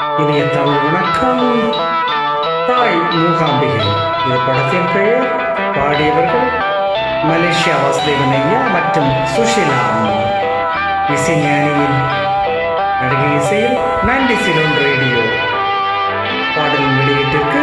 இனிய தமிழ் வணக்கம். தாய் மூகாம்பிகை. இந்த படத்தின் பெயர் பாடியவர்கள் மலேசியா வாசுதேவன் ஐயா மற்றும் சுஷிலா இசைஞானியின் நடிகை இசையில் நன்றி சிலோன் ரேடியோ. பாடல் வெளியீட்டிற்கு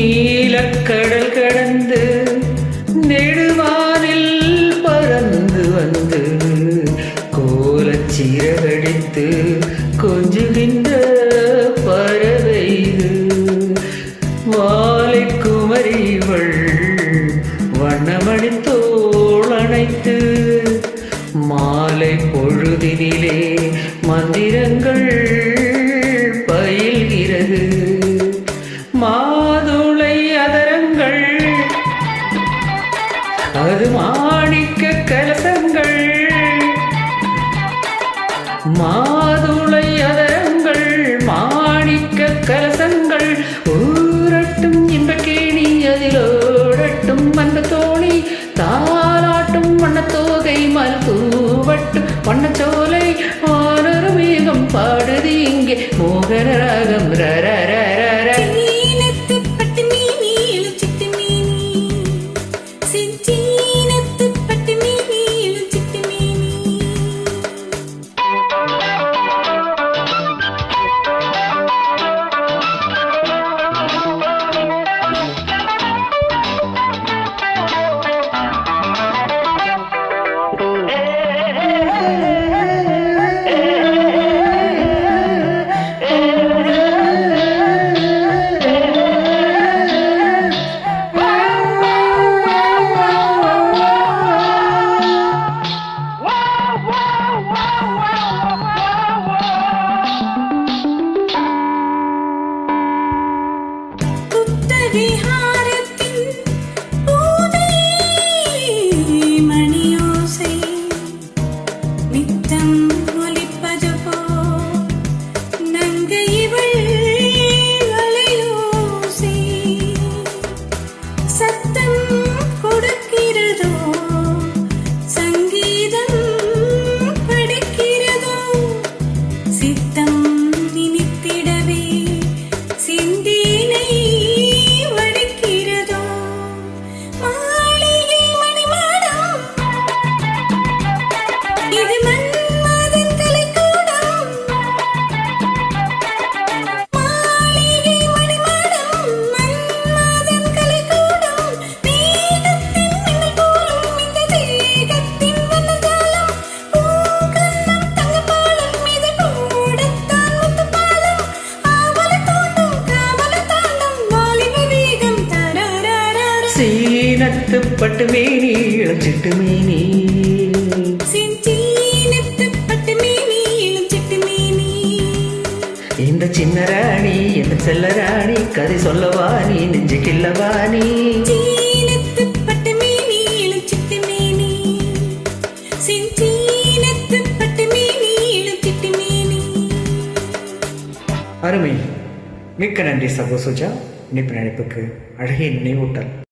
நீலக்கடல் கடந்து நெடுவானில் பறந்து வந்து கோலச்சீரகடித்து கொஞ்சுகின்ற பறவை இது வாலை குமரிவள் வண்ணமணி தோல் மாலை பொழுதினிலே மந்திரங்கள் மாதுளை அதங்கள் மாணிக்க கலசங்கள். ஊரட்டும் இன்பக்கேணி அதிலோடட்டும் அன்ப தோணி. தாராட்டும் வண்ணத்தோகை மருத்துவ பட்டுமே நீ இளஞ்சிட்டு மேனி. இந்த சின்ன ராணி இந்த செல்ல ராணி கதை சொல்லவா நீ நெஞ்சு கில்லவா நீ. அருமை. மிக்க நன்றி சகோ சுஜா. இணைப்பு நினைப்புக்கு அழகிய நினைவூட்டல்.